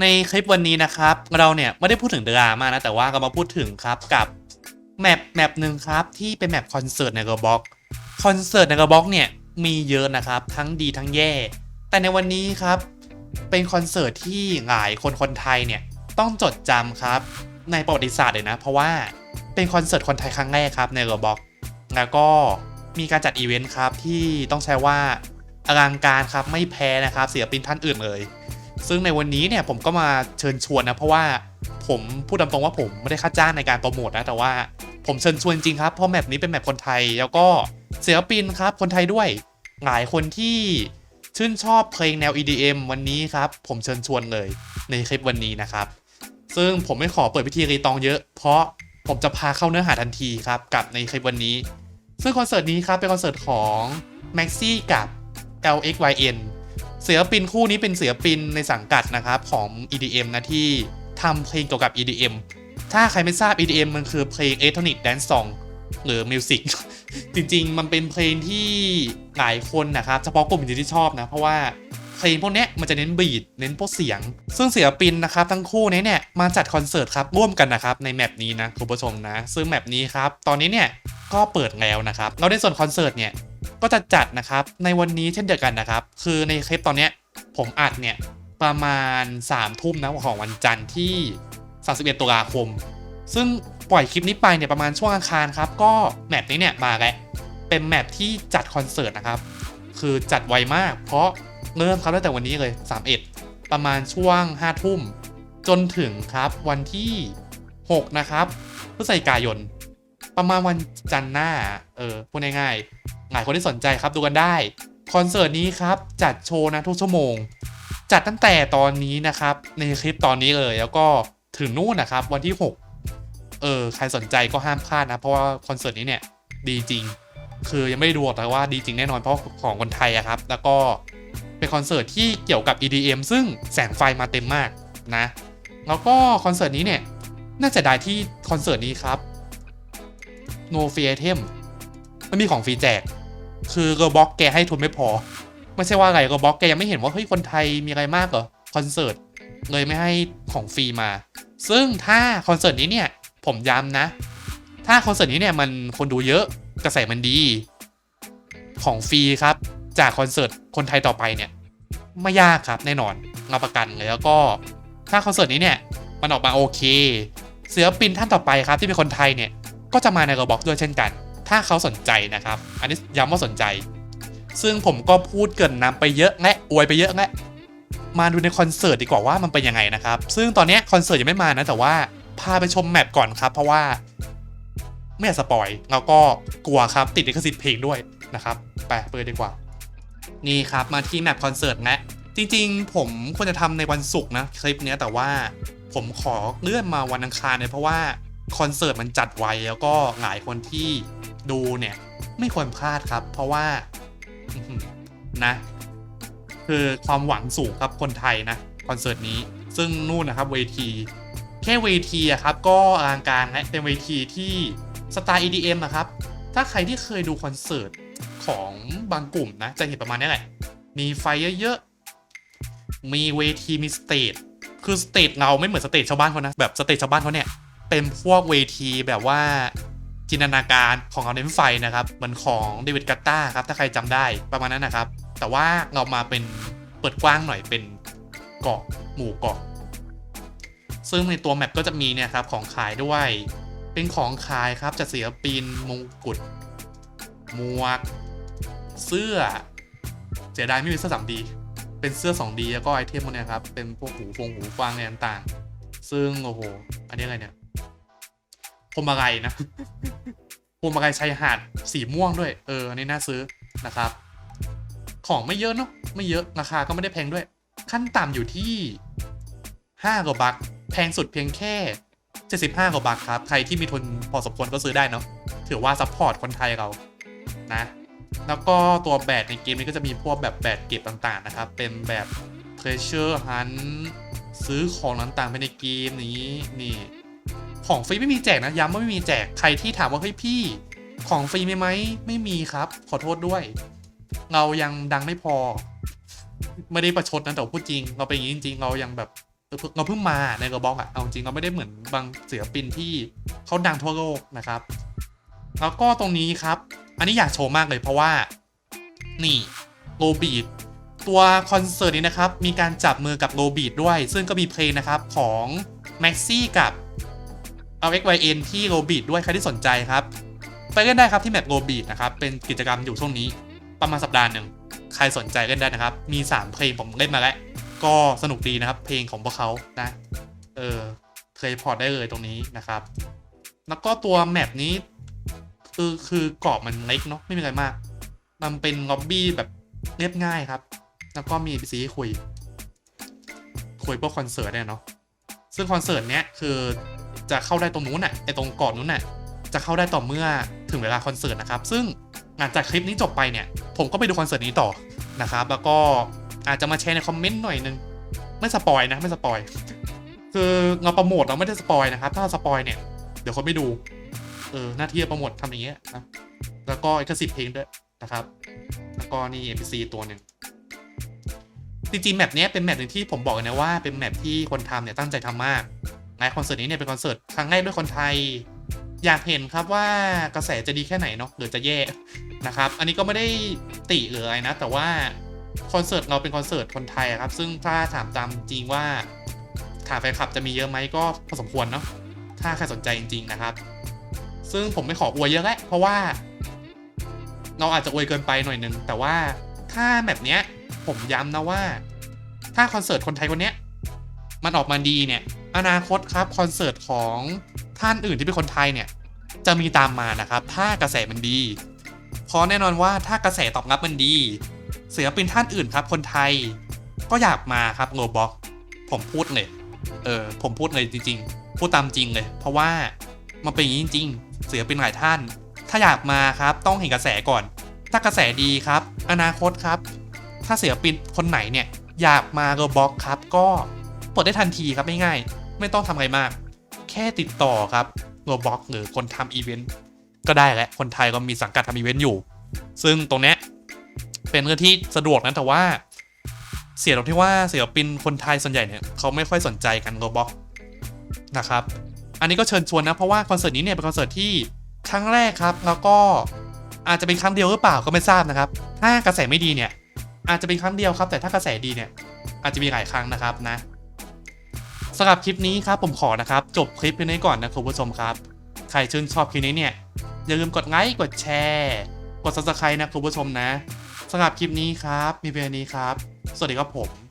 ในคลิปวันนี้นะครับ เราเนี่ยไม่ได้พูดถึงดราม่านะ แต่ว่าก็มาพูดถึงครับกับแมปแมปหนึ่งครับ ที่เป็นแมปคอนเสิร์ตในกระบอกคอนเสิร์ตในกระบอกเนี่ยมีเยอะนะครับ ทั้งดีทั้งแย่ แต่ในวันนี้ครับ เป็นคอนเสิร์ตที่หลายคนคนไทยเนี่ยต้องจดจำครับในประวัติศาสตร์เลยนะ เพราะว่าเป็นคอนเสิร์ตคนไทยครั้งแรกครับในโรบ็อกแล้วก็มีการจัดอีเวนต์ครับที่ต้องใช้ว่าอลังการครับไม่แพ้นะครับศิลปินท่านอื่นเลย ซึ่งในวันนี้เนี่ยผมก็มาเชิญชวนนะ เพราะว่าผมพูดตามตรงว่าผมไม่ได้ค่าจ้างในการโปรโมทนะ แต่ว่าผมเชิญชวนจริงครับ เพราะแมปนี้เป็นแมปคนไทย แล้วก็ศิลปินครับ คนไทยด้วย หลายคนที่ชื่นชอบเพลงแนว EDM วันนี้ครับ ผมเชิญชวนเลยในคลิปวันนี้นะครับ ซึ่งผมไม่ขอเปิดพิธีรีตองเยอะ เพราะผมจะพาเข้าเนื้อหาทันทีครับกับในคลิปวันนี้ ซึ่งคอนเสิร์ตนี้ครับเป็นคอนเสิร์ตของ Maxi กับ LXYN ศิลปินคู่นี้เป็นศิลปินในสังกัดนะครับของ EDM นะที่ทำเพลงเกี่ยวกับ EDM ถ้าใครไม่ทราบ EDM มันคือเพลง Electronic Dance Song หรือ Music จริงๆ มันเป็นเพลงที่หลายคนนะครับเฉพาะกลุ่มที่ชอบนะ เพราะว่าเพลงพวกนี้มันจะเน้นบีทเน้นพวกเสียง ซึ่งศิลปินนะครับ ทั้งคู่นี้เนี่ยมาจัดคอนเสิร์ตครับร่วมกันนะครับในแมปนี้นะคุณผู้ชมนะ ซึ่งแมปนี้ครับ ตอนนี้เนี่ยก็เปิดแล้วนะครับแล้วในส่วนคอนเสิร์ตเนี่ย ก็จะจัดนะครับในวันนี้เช่นเดียวกันนะครับ คือในคลิปตอนเนี้ยผมอัดเนี่ยประมาณ3ามทุ่มนะของวันจันทร์ที่ 31ตุลาคม ซึ่งปล่อยคลิปนี้ไปเนี่ยประมาณช่วงอังคารครับ ก็แมปนี้เนี่ยมาแล้วเป็นแมปที่จัดคอนเสิร์ตนะครับ คือจัดไวมาก เพราะเริ่มครับตั้งแต่วันนี้เลย 31 ประมาณช่วง5ทุ่ม จนถึงครับวันที่ 6 นะครับพฤศจิกายน ประมาณวันจันทร์หน้า เออพูดง่ายๆ หลายคนที่สนใจครับดูกันได้คอนเสิร์ตนี้ครับจัดโชว์นะทุกชั่วโมง จัดตั้งแต่ตอนนี้นะครับ ในคลิปตอนนี้เลยแล้วก็ถึงนู่นนะครับ วันที่ 6 เออใครสนใจก็ห้ามพลาดนะ เพราะว่าคอนเสิร์ตนี้เนี่ยดีจริง คือยังไม่ได้ดูหรอกแต่ว่าดีจริงแน่นอนเพราะของคนไทยอะครับ แล้วก็เป็นคอนเสิร์ตที่เกี่ยวกับ EDM ซึ่งแสงไฟมาเต็มมากนะ แล้วก็คอนเสิร์ตนี้เนี่ยน่าจะได้ที่คอนเสิร์ตนี้ครับ No Free Item ไม่มีของฟรีแจก คือโรบ็อกแกให้ทุนไม่พอ ไม่ใช่ว่าอะไรโรบ็อกแกยังไม่เห็นว่าเฮ้ยคนไทยมีอะไรมากเหรอคอนเสิร์ตเลยไม่ให้ของฟรีมา ซึ่งถ้าคอนเสิร์ตนี้เนี่ยผมย้ำนะ ถ้าคอนเสิร์ตนี้เนี่ยมันคนดูเยอะกระแสมันดีของฟรีครับ จากคอนเสิร์ตคนไทยต่อไปเนี่ยไม่ยากครับแน่นอนเราประกันเลยแล้วก็ถ้าคอนเสิร์ตนี้เนี่ยมันออกมาโอเคศิลปินท่านต่อไปครับที่เป็นคนไทยเนี่ยก็จะมาในระบอกด้วยเช่นกัน ถ้าเขาสนใจนะครับ อันนี้ย้ำว่าสนใจ ซึ่งผมก็พูดเกินนำไปเยอะแงะอวยไปเยอะแงะมาดูในคอนเสิร์ตดีกว่าว่ามันเป็นยังไงนะครับ ซึ่งตอนนี้คอนเสิร์ตยังไม่มานะ แต่ว่าพาไปชมแมปก่อนครับ เพราะว่าไม่อยากสปอยแล้วก็กลัวครับติดลิขสิทธิ์เพลงด้วยนะครับไปเปิดดีกว่า นี่ครับมาที่แมปคอนเสิร์ตนะจริงๆ ผมควรจะทำในวันศุกร์นะคลิปเนี้ยแต่ว่าผมขอเลื่อนมาวันอังคารเนี่ยเพราะว่าคอนเสิร์ตมันจัดไวแล้วก็หลายคนที่ ดูเนี่ย ไม่ควรพลาดครับ เพราะว่านะ คือความหวังสูงครับคนไทยนะคอนเสิร์ตนี้ ซึ่งนู่นนะครับเวที แค่เวทีอะครับ ก็อลังการและเป็นเวทีที่สไตล์ EDM นะครับ ถ้าใครที่เคยดูคอนเสิร์ตของบางกลุ่มนะ จะเห็นประมาณนี้แหละ มีไฟเยอะๆ มีเวทีมีสเตจ คือสเตจเราไม่เหมือนสเตจชาวบ้านเขานะ แบบสเตจชาวบ้านเขาเนี่ย เป็นพวกเวทีแบบว่า จินตนาการของเราเน้นไฟนะครับเหมือนของเดวิดกัตตาครับถ้าใครจำได้ประมาณนั้นนะครับ แต่ว่าเรามาเป็นเปิดกว้างหน่อยเป็นเกาะหมู่เกาะ ซึ่งในตัวแมปก็จะมีเนี่ยครับของขายด้วย เป็นของขายครับจากศิลปินมงกุฎหมวก เสื้อเสียดายไม่มีเสื้อ 3D เป็นเสื้อ 2D แล้วก็ไอเทมพวกเนี้ยครับ เป็นพวกหูฟงหูฟังอะไรต่างๆ ซึ่ง โอ้โห อันนี้อะไรเนี่ย พวงมาลัยนะพวงมาลัยชายหาดสีม่วงด้วย เอออันนี้น่าซื้อนะครับ ของไม่เยอะเนาะไม่เยอะราคาก็ไม่ได้แพงด้วย ขั้นต่ำอยู่ที่ 5กว่าบัคแพงสุดเพียงแค่75กว่าบาทครับ ใครที่มีทุนพอสมควรก็ซื้อได้เนาะถือว่าซัพพอร์ตคนไทยเรานะ แล้วก็ตัวแบตในเกมนี้ก็จะมีพวกแบบแบตเก็บต่างๆนะครับ เป็นแบบ Treasure Hunt ซื้อของต่างๆไปในเกมนี้นี่ ของฟรีไม่มีแจกนะ ย้ำว่าไม่มีแจก ใครที่ถามว่าเฮ้ยพี่ ของฟรีมีไหม ไม่มีครับ ขอโทษด้วย เรายังดังไม่พอ ไม่ได้ประชดนะแต่พูดจริง เราเป็นอย่างนี้จริง ๆ เรายังแบบเราเพิ่งมาในกระบอกอะเอาจริงเราไม่ได้เหมือนบางศิลปินที่เขาดังทั่วโลกนะครับ แล้วก็ตรงนี้ครับ อันนี้อยากโชว์มากเลยเพราะว่า นี่โรบีดตัวคอนเสิร์ตนี้นะครับ มีการจับมือกับโรบีดด้วย ซึ่งก็มีเพลงนะครับของแม็กซี่กับ เอา XYN ที่โรบีดด้วย ใครที่สนใจครับ ไปเล่นได้ครับที่แมปโรบีดนะครับ เป็นกิจกรรมอยู่ช่วงนี้ ประมาณสัปดาห์หนึ่ง ใครสนใจเล่นได้นะครับ มี 3 เพลงผมเล่นมาแล้ว ก็สนุกดีนะครับ เพลงของพวกเขานะ เออเคยพอร์ตได้เลยตรงนี้นะครับ แล้วก็ตัวแมปนี้คือคือกรอบมันเล็กเนาะไม่มีอะไรมาก มันเป็นล็อบบี้แบบเรียบง่ายครับ แล้วก็มีพีซีคุย คุยพวกคอนเสิร์ตเนี่ยเนาะซึ่งคอนเสิร์ตเนี้ยคือ จะเข้าได้ตรงนู้นน่ะไอตรงก่อนนู้นน่ะจะเข้าได้ต่อเมื่อถึงเวลาคอนเสิร์ตนะครับ ซึ่งหลังจากคลิปนี้จบไปเนี่ย ผมก็ไปดูคอนเสิร์ตนี้ต่อนะครับ แล้วก็อาจจะมาแชร์ในคอมเมนต์หน่อยนึง ไม่สปอยนะไม่สปอยคือเราโปรโมทเราไม่ได้สปอยนะครับ ถ้าเราสปอยเนี่ย เดี๋ยวคนไม่ดูเออหน้าที่โปรโมททำอย่างเงี้ยนะแล้วก็อีกสิบเพลงด้วยนะครับ แล้วก็นี่ NPC ตัวหนึ่งจริงๆแมปนี้เป็นแมปหนึ่งที่ผมบอกเลยนะว่าเป็นแมปที่คนทำเนี่ยตั้งใจทำมาก นะคอนเสิร์ตนี้เนี่ยเป็นคอนเสิร์ตครั้งแรกด้วยคนไทย อยากเห็นครับว่ากระแสจะดีแค่ไหนเนาะหรือจะแย่นะครับ อันนี้ก็ไม่ได้ติหรืออะไรนะ แต่ว่าคอนเสิร์ตเราเป็นคอนเสิร์ตคนไทยครับ ซึ่งถ้าถามตามจริงว่าฐานแฟนคลับจะมีเยอะไหมก็พอสมควรเนาะถ้าใครสนใจจริง ๆ นะครับ ซึ่งผมไม่ขออวยเยอะแหละเพราะว่า เราอาจจะอวยเกินไปหน่อยนึงแต่ว่าถ้าแบบเนี้ยผมย้ำนะว่า ถ้าคอนเสิร์ตคนไทยคนเนี้ย มันออกมาดีเนี่ย อนาคตครับคอนเสิร์ตของท่านอื่นที่เป็นคนไทยเนี่ย จะมีตามมานะครับ ถ้ากระแสมันดี เพราะแน่นอนว่าถ้ากระแสตอบรับมันดีศิลปินท่านอื่นครับ คนไทย ก็อยากมาครับโลบ็อกผมพูดเลยเออผมพูดเลยจริง ๆ พูดตามจริงเลย เพราะว่ามันเป็นอย่างนี้จริงๆศิลปินหลายท่าน ถ้าอยากมาครับ ต้องเห็นกระแสก่อน ถ้ากระแสดีครับ อนาคตครับ ถ้าศิลปินคนไหนเนี่ยอยากมาโรบ็อกครับก็ ปลดได้ทันทีครับง่ายๆไม่ต้องทำอะไรมาก แค่ติดต่อครับโรบ็อกหรือคนทำอีเวนต์ก็ได้แหล้วคนไทยก็มีสังกัดทำอีเวนต์อยู่ ซึ่งตรงเนี้ยเป็นเรื่องที่สะดวกนะแต่ว่า เสียตรงที่ว่าศิลปินคนไทยส่วนใหญ่เนี่ยเขาไม่ค่อยสนใจกันโรบ็อกนะครับอันนี้ก็เชิญชวนนะเพราะว่าคอนเสิร์ตนี้เนี่ยเป็นคอนเสิร์ตที่ครั้งแรกครับ แล้วก็อาจจะเป็นครั้งเดียวหรือเปล่าก็ไม่ทราบนะครับ ถ้ากระแสไม่ดีเนี่ยอาจจะเป็นครั้งเดียวครับ แต่ถ้ากระแสดีเนี่ยอาจจะมีหลายครั้งนะครับนะ สำหรับคลิปนี้ครับผมขอนะครับ จบคลิปเพียงนี้ก่อนนะคุณผู้ชมครับ ใครชื่นชอบคลิปนี้เนี่ย อย่าลืมกดไลค์กดแชร์กด subscribe นะคุณผู้ชมนะสำหรับคลิปนี้ครับ มีเพียงนี้ครับ สวัสดีครับผม